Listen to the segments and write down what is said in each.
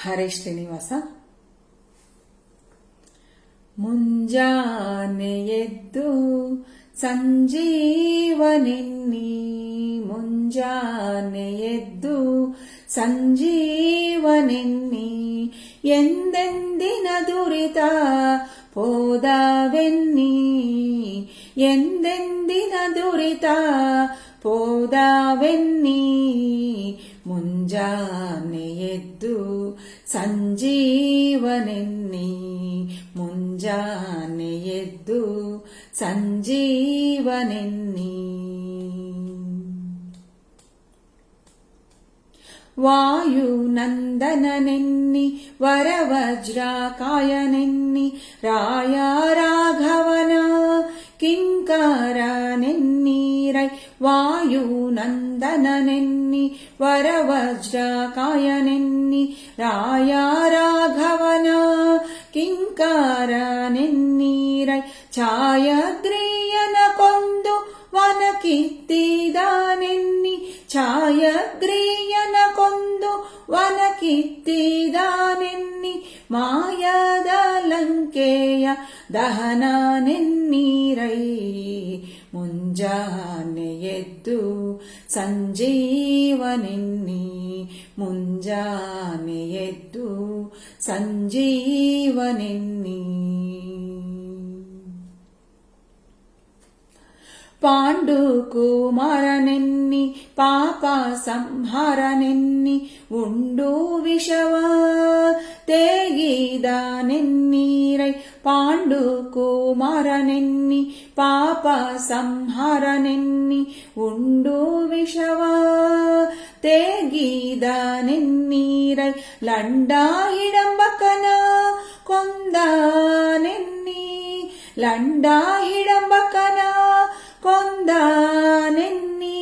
ಹರೇ ಶ್ರೀನಿವಾಸ ಮುಂಜಾನೆ ಎದ್ದು ಸಂಜೀವನೆನ್ನಿ ಮುಂಜಾನೆ ಎದ್ದು ಸಂಜೀವನೆನ್ನಿ ಎಂದೆಂದಿನ ದುರಿತ ಪೋದವೆನ್ನಿ ಎಂದೆಂದಿನ ದುರಿತ ಪೋದವೆನ್ನಿ ಮುಂಜಾನೆ ಎದ್ದು ಸಂಜೀವನೆನ್ನಿ ಮುಂಜಾನೆ ಎದ್ದು ಸಂಜೀವನೆನ್ನಿ ವಾಯುನಂದನನೆನ್ನಿ ವರವಜ್ರಾಕಾಯನೆನ್ನಿ ರಾಯ ರಾಘವನ ವಾಯುನಂದನನೆನ್ನಿ ವರವಜ್ರಕಾಯನೆನ್ನಿ ರಾಯ ರಾಘವನ ಕಿಂಕರನೆನ್ನೀರೈ ಛಾಯಗ್ರೀಯನ ಕೊಂದು ವನಕಿತ್ತಿದಾನೆನ್ನಿ ಛಾಯಗ್ರೀಯನ ಕೊಂದು ವನಕಿತ್ತಿದಾನೆನ್ನಿ ಮಾಯದ ಲಂಕೆಯ ದಹನಾನೆನ್ನೀರೈ ಮುಂಜಾನೆಯೆದ್ದು ಸಂಜೀವನೆನ್ನಿ ಮುಂಜಾನೆಯೆದ್ದು ಸಂಜೀವನೆನ್ನಿ ಪಾಂಡುಕುಮಾರನೆನ್ನಿ ಪಾಪ ಸಂಹಾರನೆನ್ನಿ ಉಂಡು ವಿಷವ ತೇಗಿದಾನೆನ್ನಿ ಮಾರನೆನ್ನಿ ಪಾಪ ಸಂಹಾರನೆನ್ನಿ ಉಂಡು ವಿಷವ ತೇಗೀದ ನೆನ್ನೀರೈ ಲಂಡ ಹಿಡಂಬಕನ ಕೊಂದ ನೆನ್ನಿ ಲಂಡ ಹಿಡಂಬಕನ ಕೊಂದ ನೆನ್ನಿ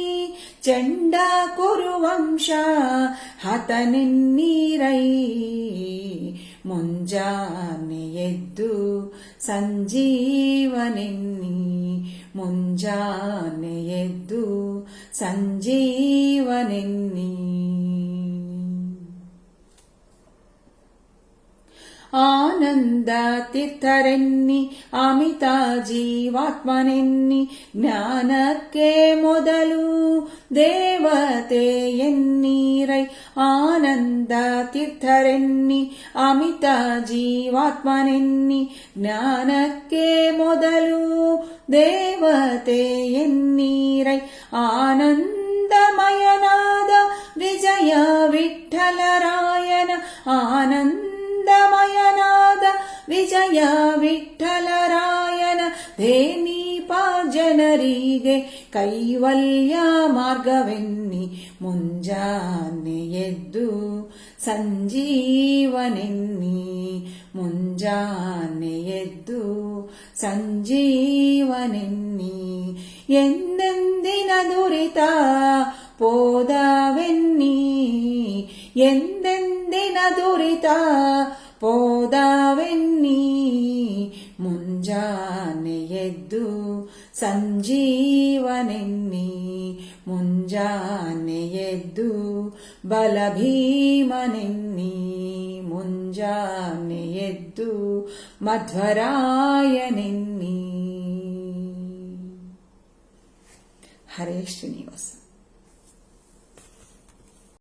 ಚಂಡ ಕುರುವಂಶ ಹತನೆನ್ನೀರೈ ಮುಂಜಾನೆ ಎದ್ದು ಸಂಜೀವನೆನ್ನಿ ಮುಂಜಾನೆ ಎದ್ದು ಸಂಜೀವನೆನ್ನಿ. ಆನಂದ ತೀರ್ಥರೆನ್ನಿ ಅಮಿತ ಜೀವಾತ್ಮನೆನ್ನಿ ಜ್ಞಾನಕ್ಕೆ ಮೊದಲು ದೇವತೆ ಎನ್ನೀರೈ ಆನಂದ ತೀರ್ಥರೆನ್ನಿ ಅಮಿತ ಜೀವಾತ್ಮನೆನ್ನಿ ಜ್ಞಾನಕ್ಕೆ ಮೊದಲು ದೇವತೆ ಎನ್ನೀರೈ ಆನಂದಮಯನಾದ ವಿಜಯ ವಿಠಲರಾಯನ ಆನಂದ ಆನಂದಮಯನಾದ ವಿಜಯ ವಿಠಲರಾಯನ ಧೇನೀಪ ಜನರಿಗೆ ಕೈವಲ್ಯ ಮಾರ್ಗವೆನ್ನಿ ಮುಂಜಾನೆ ಎದ್ದು ಸಂಜೀವನೆನ್ನಿ ಮುಂಜಾನೆ ಎದ್ದು ಸಂಜೀವನೆನ್ನಿ ಎಂದೆಂದಿನ ದುರಿತ போதவென்னி எந்தெந்தின துரிதா ಹೋದವೆನ್ನೀ ಮುಂಜಾನೆ ಎದ್ದು ಸಂಜೀವನೆನ್ನೀ ಮುಂಜಾನೆ ಎದ್ದು ಬಲಭೀಮನೆನ್ನೀ ಮುಂಜಾನೆ ಎದ್ದು ಮಧ್ವರಾಯನೆನ್ನೀ ಹರೇ ಶ್ರೀನಿವಾಸ